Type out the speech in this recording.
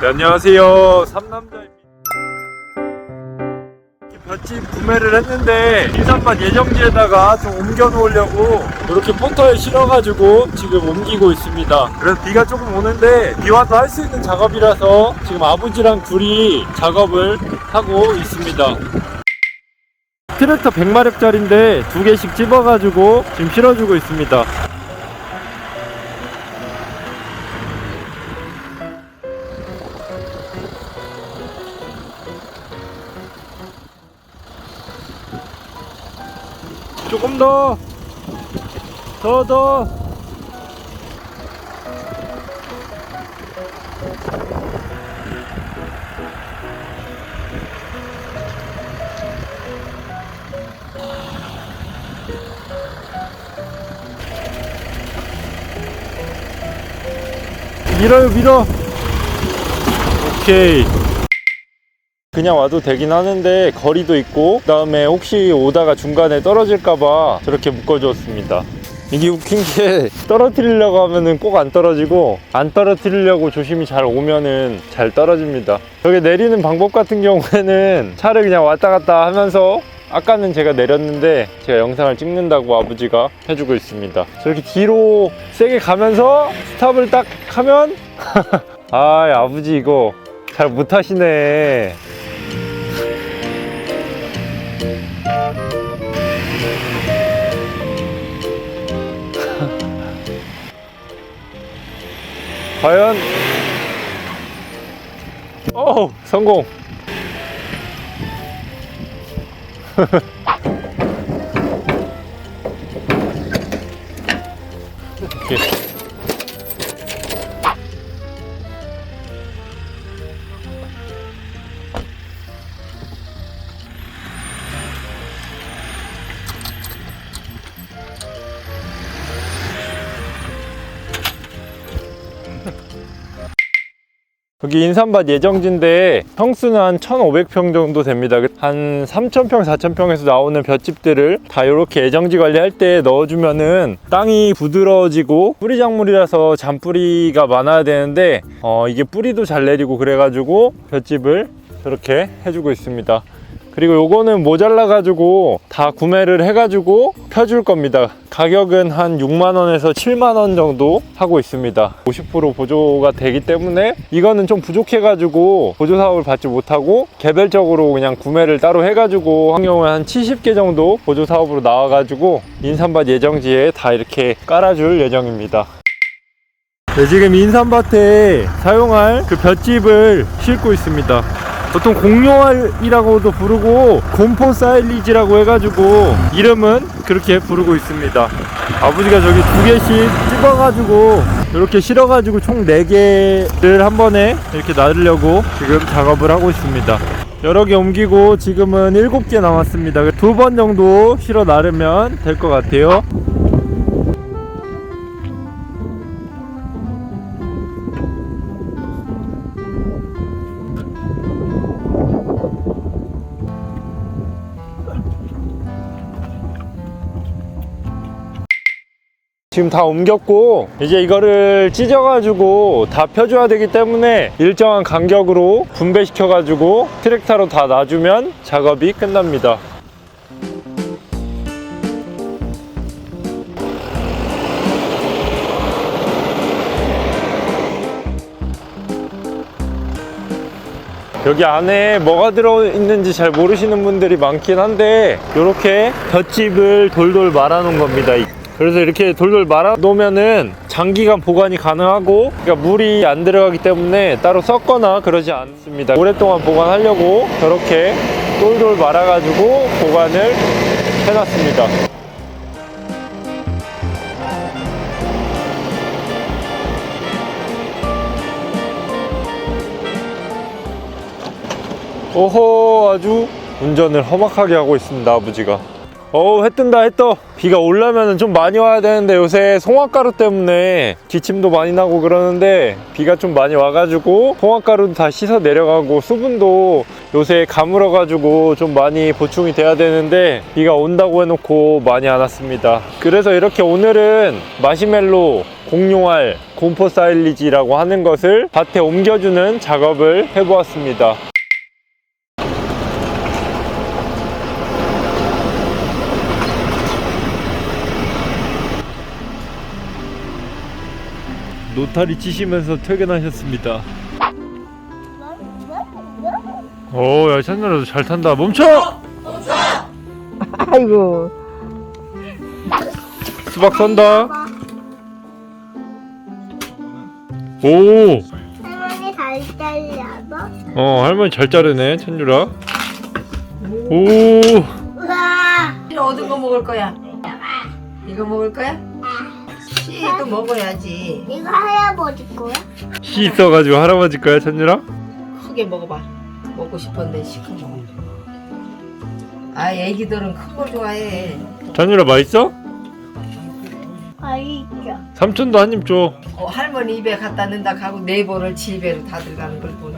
네, 안녕하세요. 삼남자입니다. 볏짚 구매를 했는데 인삼밭 예정지에다가 좀 옮겨 놓으려고 이렇게 포터에 실어가지고 지금 옮기고 있습니다. 그래서 비가 조금 오는데 비 와도 할수 있는 작업이라서 지금 아버지랑 둘이 작업을 하고 있습니다. 트랙터 100마력짜리인데 두 개씩 집어가지고 지금 실어주고 있습니다. 조금 더, 더, 더. 밀어요, 밀어. 오케이. 그냥 와도 되긴 하는데 거리도 있고 그 다음에 혹시 오다가 중간에 떨어질까봐 저렇게 묶어주었습니다. 이게 웃긴 게 떨어뜨리려고 하면은 꼭 안 떨어지고 안 떨어뜨리려고 조심히 잘 오면은 잘 떨어집니다. 여기 내리는 방법 같은 경우에는 차를 그냥 왔다 갔다 하면서 아까는 제가 내렸는데 제가 영상을 찍는다고 아버지가 해주고 있습니다. 저렇게 뒤로 세게 가면서 스탑을 딱 하면 아 아버지 이거 잘 못하시네 과연 오 성공 오케이. 여기 인삼밭 예정지인데 평수는 한 1,500평 정도 됩니다. 한 3,000평, 4,000평에서 나오는 볏짚들을 다 이렇게 예정지 관리할 때 넣어주면은 땅이 부드러워지고 뿌리 작물이라서 잔뿌리가 많아야 되는데 어, 이게 뿌리도 잘 내리고 그래가지고 볏짚을 저렇게 해주고 있습니다. 그리고 요거는 모자라 가지고 다 구매를 해 가지고 펴줄 겁니다. 가격은 한 6만원에서 7만원 정도 하고 있습니다. 50% 보조가 되기 때문에 이거는 좀 부족해 가지고 보조 사업을 받지 못하고 개별적으로 그냥 구매를 따로 해 가지고 한 경우에 한 70개 정도 보조 사업으로 나와 가지고 인삼밭 예정지에 다 이렇게 깔아줄 예정입니다. 네, 지금 인삼밭에 사용할 그 볏짚을 싣고 있습니다. 보통 공룡알이라고도 부르고 곰포 사일리지라고 해가지고 이름은 그렇게 부르고 있습니다. 아버지가 저기 두 개씩 집어가지고 이렇게 실어가지고 총네 개를 한 번에 이렇게 놔두려고 지금 작업을 하고 있습니다. 여러 개 옮기고 지금은 일곱 개 남았습니다. 두 번 정도 실어 나르면 될 것 같아요. 지금 다 옮겼고 이제 이거를 찢어가지고 다 펴줘야 되기 때문에 일정한 간격으로 분배시켜가지고 트랙터로 다 놔주면 작업이 끝납니다. 여기 안에 뭐가 들어있는지 잘 모르시는 분들이 많긴 한데 이렇게 볏짚을 돌돌 말아 놓은 겁니다 그래서 이렇게 돌돌 말아 놓으면은 장기간 보관이 가능하고 그러니까 물이 안 들어가기 때문에 따로 섞거나 그러지 않습니다. 오랫동안 보관하려고 저렇게 돌돌 말아 가지고 보관을 해놨습니다. 오호 아주 운전을 험악하게 하고 있습니다 아버지가 어우 해 뜬다 해 떠. 비가 올라면 좀 많이 와야 되는데 요새 송화가루 때문에 기침도 많이 나고 그러는데 비가 좀 많이 와가지고 송화가루도 다 씻어 내려가고 수분도 요새 가물어 가지고 좀 많이 보충이 돼야 되는데 비가 온다고 해놓고 많이 안 왔습니다. 그래서 이렇게 오늘은 마시멜로 공룡알 곰포 사일리지라고 하는 것을 밭에 옮겨주는 작업을 해보았습니다. 노타리 치시면서 퇴근하셨습니다. 오, 야, 찬나라도 잘 탄다. 멈춰! 아이고. 수박 선다. 오, 할머니 잘 잘려서 어, 할머니 잘 자르네, 찬유라. 오, 우와 이거 어떤 거 먹을 거야? 이거 먹을 거야? 씨도 먹어야지. 이거 할아버지 거야? 씨 있어가지고 할아버지 거야, 찬유라? 크게 먹어봐. 먹고 싶었는데 시커 먹어. 아, 애기들은 큰 거 좋아해. 찬유라 맛있어? 맛있죠 삼촌도 한 입 줘. 어, 할머니 입에 갖다 넣는다 하고 네 번을 집에로 다 들어가는 걸 보니.